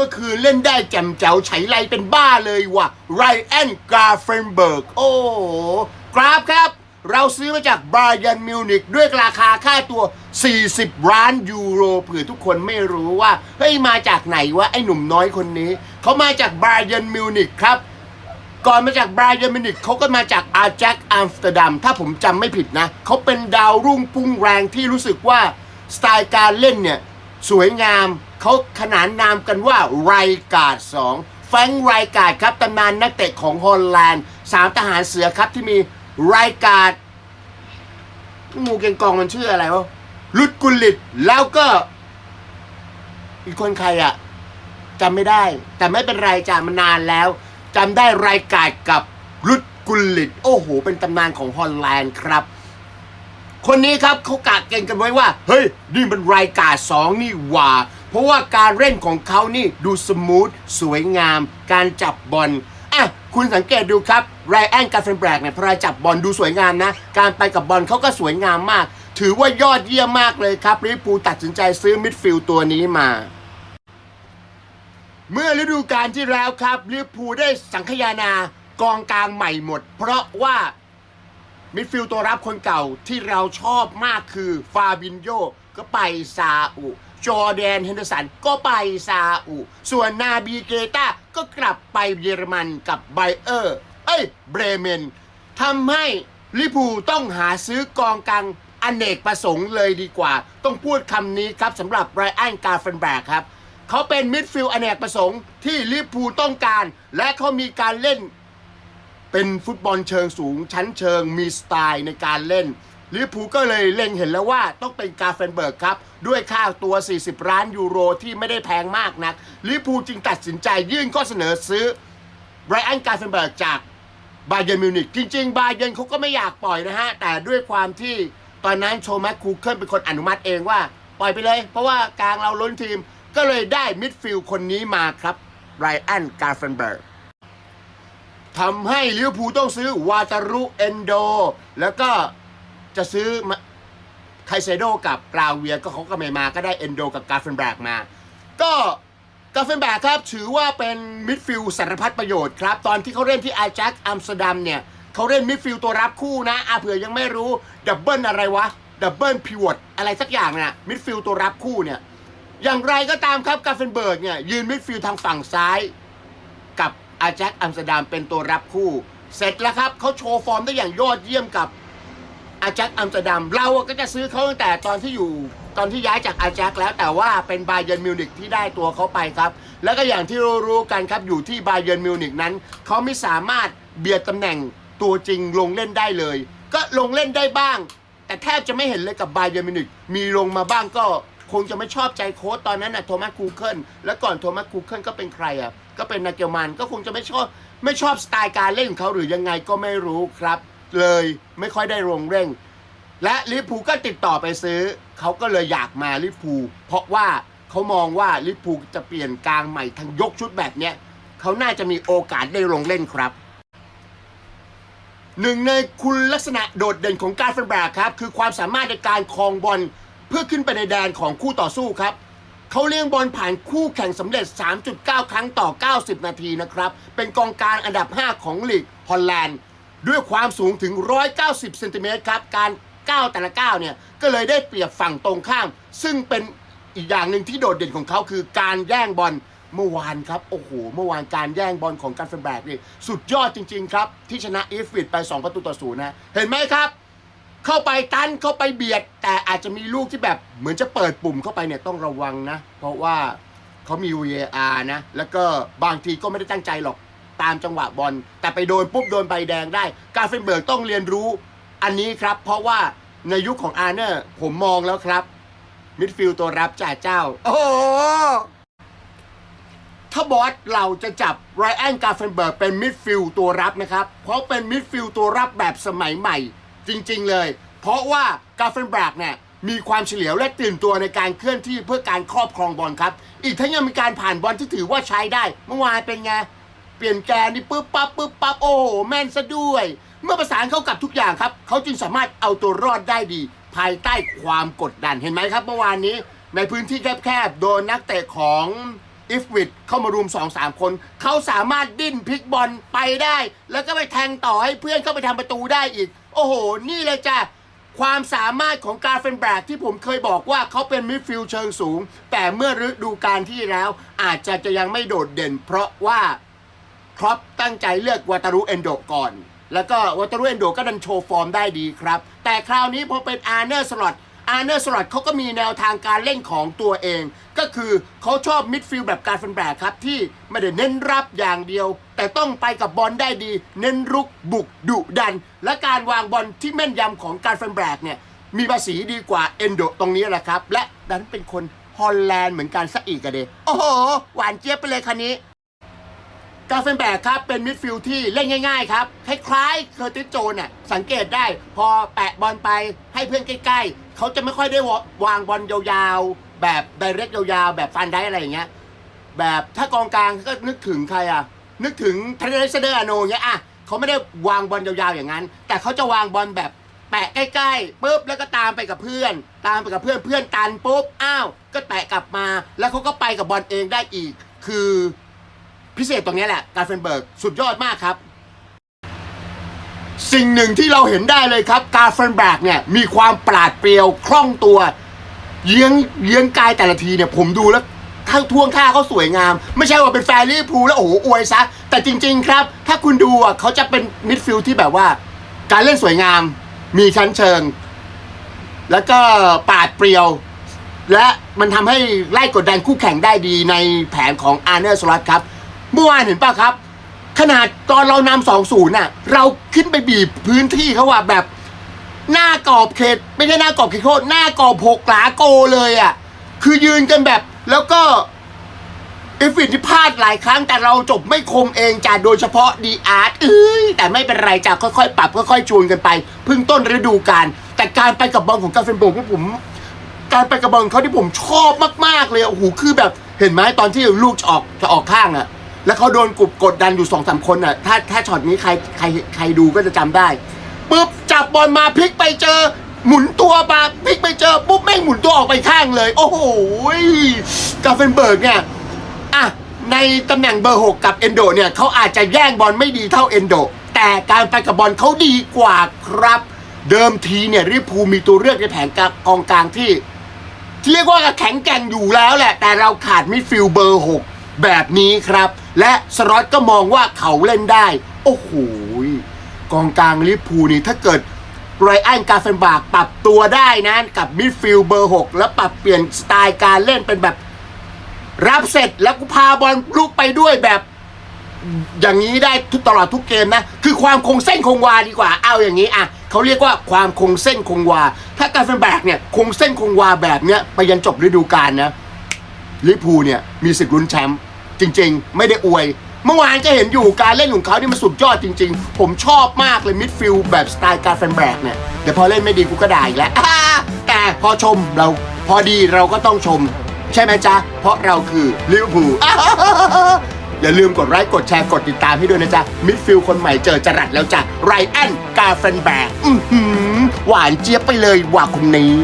มื่อคืนเล่นได้แจ่มแจ๋วไฉไลเป็นบ้าเลยว่ะไรแอนกราเฟนเบิร์ก โอ้กราฟครับ เราซื้อมาจากบายันมิวนิกด้วยราคาค่าตัว 40 ล้านยูโรเผื่อทุกคนไม่รู้ว่า เฮ้ย มาจากไหนวะ ไอ้หนุ่มน้อยคนนี้ เขามาจากบายันมิวนิกครับก่อนมาจากบรยันมิวนิกเขาก็มาจากอาแจ็คอัมสเตอร์ดัมถ้าผมจำไม่ผิดนะ เขาเป็นดาวรุ่งพุ่งแรงที่รู้สึกว่า สไตล์การเล่นเนี่ย สวยงาม เขาขนานนามกันว่าไรกาดสองแฟงไรกาดครับตำนานนักเตะของฮอลแลนด์สามทหารเสือครับที่มีไรกาดงูเกงกองมันชื่ออะไรวะลุดกุลิตแล้วก็ อีกคนใครอะจำไม่ได้ แต่ไม่เป็นไรจามันนานแล้วจำได้รายการกับรุดกุลลิต โอ้โห เป็นตำนานของฮอลแลนด์ครับ คนนี้ครับเขากะเก่งกันไว้ว่า เฮ้ย นี่มันรายการสองนี่หว่า เพราะว่าการเล่นของเขานี่ดูสมูทสวยงาม การจับบอลอะคุณสังเกตดูครับไรแอนการ์เฟนแบรกเนี่ยพอจับบอลดูสวยงามนะ การไปกับบอลเขาก็สวยงามมาก ถือว่ายอดเยี่ยมมากเลยครับลิเวอร์พูตัดสินใจซื้อมิดฟิลด์ตัวนี้มาเมื่อฤดูกาลที่แล้วครับลิเวอร์พูลได้สังคายนากองกลางใหม่หมด เพราะว่ามิดฟิลด์ตัวรับคนเก่าที่เราชอบมากคือฟาบินโยก็ไปซาอุ จอร์แดนเฮนเดอร์สันก็ไปซาอุ ส่วนนาบีเกตาก็กลับไปเยอรมันกับไบเออร์ เอ้ย เบรเมนทำให้ลิพูต้องหาซื้อกองกลางอเนกประสงค์เลยดีกว่า ต้องพูดคำนี้ครับสำหรับไรอันกาเฟนแบกครับ เขาเป็นมิดฟิลด์อเนกประสงค์ที่ลิพูต้องการ และเขามีการเล่น เป็นฟุตบอลเชิงสูงชั้นเชิงมีสไตล์ในการเล่น ลิเวอร์พูก็เลยเล็งเห็นแล้วว่าต้องเป็นกาเฟนเบิร์กครับ ด้วยค่าตัว 40 ล้านยูโรที่ไม่ได้แพงมากนักลิเวอร์พูจึงตัดสินใจยื่นข้อเสนอซื้อไบรอันกาเฟนเบิร์กจากบาเย r n มิวนิกจริง ๆ บาเย r n เขาก็ไม่อยากปล่อยนะฮะ แต่ด้วยความที่ตอนนั้นโชแมคคูเคิลเป็นคนอนุมัติเองว่า ปล่อยไปเลย เพราะว่ากลางเราล้นทีมก็เลยได้มิดฟิลด์คนนี้มาครับไรอันกาเฟนเบิร์กทำให้ลิเวอร์พูลต้องซื้อวาตารุเอนโด แล้วก็ จะซื้อมาไคเซโดกับกราวเวียก็เขาก็ไม่มาก็ได้เอนโดกับกาเฟนแบกมา ก็กาเฟนแบกครับถือว่าเป็นมิดฟิลด์สารพัดประโยชน์ครับ ตอนที่เขาเล่นที่อาแจ็คอัมสเตอร์ดัมเนี่ยเขาเล่นมิดฟิลด์ตัวรับคู่นะอาเผื่อยังไม่รู้ดับเบิลอะไรวะดับเบิลพิวตอะไรสักอย่างน่ะมิดฟิลด์ตัวรับคู่เนี่ยอย่างไรก็ตามครับกาเฟนเบิร์กเนี่ยยืนมิดฟิลด์ทางฝั่งซ้าย กับอาแจ็คอัมสเตอร์ดัมเป็นตัวรับคู่ เสร็จแล้วครับเขาโชว์ฟอร์มได้อย่างยอดเยี่ยมกับ อาแจ็คอัมสเตอร์ดัมเราก็จะซื้อเขาตั้งแต่ตอนที่อยู่ตอนที่ย้ายจากอาแจ็คแล้วแต่ว่าเป็นบาเย r n มิวนิกที่ได้ตัวเขาไปครับ แล้วก็อย่างที่รู้กันครับอยู่ที่บาเย r n มิวนิกนั้นเขาไม่สามารถเบียดตำแหน่งตัวจริงลงเล่นได้เลย ก็ลงเล่นได้บ้าง แต่แทบจะไม่เห็นเลยกับบาเย r n มิวนิกมีลงมาบ้างก็คงจะไม่ชอบใจโค้ชตอนนั้นนะโทมัสคูเคิลแล้วก่อนโทมัสคูเคิลก็เป็นใครอะก็เป็นนาเกลมันก็คงจะไม่ชอบไม่ชอบสไตล์การเล่นของเขาหรือยังไงก็ไม่รู้ครับ เลยไม่ค่อยได้ลงเร่ง และลิเวอร์พูก็ติดต่อไปซื้อ เขาก็เลยอยากมาลิเวอร์พูเพราะว่าเขามองว่าลิเวอร์พูจะเปลี่ยนกลางใหม่ทั้งยกชุดแบบเนี้ยเขาน่าจะมีโอกาสได้ลงเล่นครับหนึ่งในคุณลักษณะโดดเด่นของการเฟนแบกครับ คือความสามารถในการครองบอลเพื่อขึ้นไปในแดนของคู่ต่อสู้ครับเขาเลี้ยงบอลผ่านคู่แข่งสำเร็จ 3.9 ครั้งต่อ 90 นาทีนะครับ เป็นกองกลางอันดับ 5 ของลีกฮอลแลนด์ ด้วยความสูงถึง 190เซนติเมตรครับการก้าวแต่ละก้าวเนี่ยก็เลยได้เปรียบฝั่งตรงข้าม ซึ่งเป็นอีกอย่างหนึ่งที่โดดเด่นของเขาคือการแย่งบอลเมื่อวานครับโอ้โหเมื่อวานการแย่งบอลของการเฟนแบกนี่สุดยอดจริง ๆ ครับ ที่ชนะอีฟวิดไป 2 ประตูต่อศูนย์นะเห็นไหมครับ เข้าไปตันเข้าไปเบียด แต่อาจจะมีลูกที่แบบเหมือนจะเปิดปุ่มเข้าไปเนี่ยต้องระวังนะ เพราะว่าเขามี VAR นะ แล้วก็บางทีก็ไม่ได้ตั้งใจหรอก ตามจังหวะบอล แต่ไปโดนปุ๊บโดนใบแดงได้ กาเฟนเบิร์กต้องเรียนรู้อันนี้ครับ เพราะว่าในยุคของอาร์เนอร์ผมมองแล้วครับมิดฟิลด์ตัวรับจ่าเจ้า โอ้ถ้าบอสเราจะจับไรอันกาเฟนเบิร์กเป็นมิดฟิลด์ตัวรับนะครับ เพราะเป็นมิดฟิลด์ตัวรับแบบสมัยใหม่ จริง ๆ เลย เพราะว่ากาเฟนแบกเนี่ยมีความเฉลียวและตื่นตัวในการเคลื่อนที่เพื่อการครอบครองบอลครับ อีกทั้งยังมีการผ่านบอลที่ถือว่าใช้ได้ เมื่อวานเป็นไง เปลี่ยนแกนนี่ปึ๊บปั๊บปึ๊บปั๊บโอ้โหแม่นซะด้วย เมื่อประสานเข้ากับทุกอย่างครับเขาจึงสามารถเอาตัวรอดได้ดี ภายใต้ความกดดันเห็นไหมครับ เมื่อวานนี้ ในพื้นที่แคบๆโดนนักเตะของอิฟวิดเข้ามารุมสองสามคน เขาสามารถดิ้นพลิกบอลไปได้ แล้วก็ไปแทงต่อให้เพื่อนเข้าไปทำประตูได้อีก โอ้โห นี่เลยจ้ะความสามารถของการเฟนแบกที่ผมเคยบอกว่าเขาเป็นมิดฟิลด์เชิงสูง แต่เมื่อฤดูกาลที่แล้วอาจจะจะยังไม่โดดเด่น เพราะว่า ครอปตั้งใจเลือกวาตารุเอนโดก่อน แล้วก็วาตารุเอนโดก็ดันโชว์ฟอร์มได้ดีครับ แต่คราวนี้พอเป็นอาร์เนอร์สลอตอาร์เนอร์สลอตเขาก็มีแนวทางการเล่นของตัวเอง ก็คือเขาชอบมิดฟิลด์แบบการฟันแบกครับ ที่ไม่ได้เน้นรับอย่างเดียว แต่ต้องไปกับบอลได้ดี เน้นรุกบุกดุดัน และการวางบอลที่แม่นยำของการฟันแบกเนี่ยมีภาษีดีกว่าเอนโดตรงนี้แหละครับ และดันเป็นคนฮอลแลนด์เหมือนกันซะอีกอะเดโอ้โห หวานเจี๊ยบไปเลยคันนี้ กาเฟนแบกครับเป็นมิดฟิลด์ที่เล่นง่ายๆครับคล้ายๆเคอร์ติสโจนน่ะสังเกตได้พอแปะบอลไปให้เพื่อนใกล้ๆ เขาจะไม่ค่อยได้วางบอลยาวๆ แบบไดเรกยาวๆ แบบฟันได้อะไรอย่างเงี้ยแบบถ้ากองกลางก็นึกถึงใครอะ นึกถึงเทเรสเดอร์อโนเงี้ยอะเขาไม่ได้วางบอลยาวๆอย่างนั้น แต่เขาจะวางบอลแบบแปะใกล้ๆปุ๊บแล้วก็ตามไปกับเพื่อน ตามไปกับเพื่อนเพื่อนตันปุ๊บอ้าวก็แตะกลับมา แล้วเขาก็ไปกับบอลเองได้อีก คือ พิเศษตรงนี้แหละการเฟนเบิร์กสุดยอดมากครับ สิ่งหนึ่งที่เราเห็นได้เลยครับ การเฟนแบกเนี่ยมีความปราดเปรียวคล่องตัว เยื้องเยื้องกายแต่ละทีเนี่ยผมดูแล้วข้างท่วงท่าเขาสวยงาม ไม่ใช่ว่าเป็นแฟนลิเวอร์พูลแล้วโอ้โหอวยซะ แต่จริง ๆ ครับ ถ้าคุณดูอะเขาจะเป็นมิดฟิลด์ที่แบบว่า การเล่นสวยงาม มีชั้นเชิง แล้วก็ปราดเปรียว และมันทำให้ไล่กดดันคู่แข่งได้ดีในแผนของอาร์เนอร์สลอตครับ เมื่อวานเห็นป่ะครับ ขนาดตอนเรานำสองศูนย์น่ะ เราขึ้นไปบีบพื้นที่เขาว่าแบบ หน้ากรอบเขต ไม่ใช่หน้ากรอบเขตโทษหน้ากรอบหกหลาโกเลยอะ คือยืนกันแบบแล้วก็เอฟฟิที่พลาดหลายครั้งแต่เราจบไม่คมเองจ้ะโดยเฉพาะดีอาร์ตเอ้ยแต่ไม่เป็นไรจ้ะค่อยๆ ปรับค่อยๆจูนกันไปเพิ่งต้นฤดูกาลแต่การไปกับบอลของกาเฟนโบกที่ผม การไปกับบอลเขาที่ผมชอบมากๆเลยโอ้โหคือแบบเห็นไหมตอนที่ลูกจะออกจะออกข้างอะ แล้วเขาโดนกดกดดันอยู่สองสามคนอะถ้าถ้าช็อตนี้ใครใครใครดูก็จะจำได้ปุ๊บจับบอลมาพลิกไปเจอ หมุนตัวมาพลิกไปเจอปุ๊บแม่งหมุนตัวออกไปข้างเลย โอ้โหกาเฟนเบิร์กเนี่ยอะในตำแหน่งเบอร์6กับเอนโดเนี่ยเขาอาจจะแย่งบอลไม่ดีเท่าเอนโดแต่การไปกับบอลเขาดีกว่าครับ เดิมทีเนี่ยริพูมีตัวเลือกในแผนกองกลางที่ที่เรียกว่าแข็งแกร่งอยู่แล้วแหละ แต่เราขาดมิดฟิลเบอร์6แบบนี้ครับ และสรอตก็มองว่าเขาเล่นได้ โอ้โหกองกลางลิเวอร์พูนี่ถ้าเกิดไรอันกาเฟนบากปรับตัวได้นะกับมิดฟิลด์เบอร์ 6 แล้วปรับเปลี่ยนสไตล์การเล่นเป็นแบบ รับเสร็จแล้วกูพาบอลลูกไปด้วยแบบ อย่างนี้ได้ทุกตลอดทุกเกมนะ คือความคงเส้นคงวาดีกว่าเอาอย่างนี้อะเขาเรียกว่าความคงเส้นคงวา ถ้ากาเฟนแบกเนี่ยคงเส้นคงวาแบบเนี้ยไปยันจบฤดูกาลนะลิพูเนี่ยมีสิทธิ์ลุ้นแชมป์ จริง ๆ ไม่ได้อวย เมื่อวานก็เห็นอยู่การเล่นของเขานี่มันสุดยอดจริง ๆ ผมชอบมากเลยมิดฟิลด์แบบสไตล์การเฟนแบกเนี่ยแต่พอเล่นไม่ดีกูก็ด่าอีกแล้วอ่าแต่พอชมเราพอดีเราก็ต้องชม ใช่ไหมจ๊ะ เพราะเราคือลิเวอร์พูลอย่าลืมกดไลค์กดแชร์กดติดตามให้ด้วยนะจ๊ะมิดฟิลด์คนใหม่เจอจรัสแล้วจ้ะไรอันกาเฟนแบกอื้อหือหวานเจี๊ยบไปเลยว่าคนนี้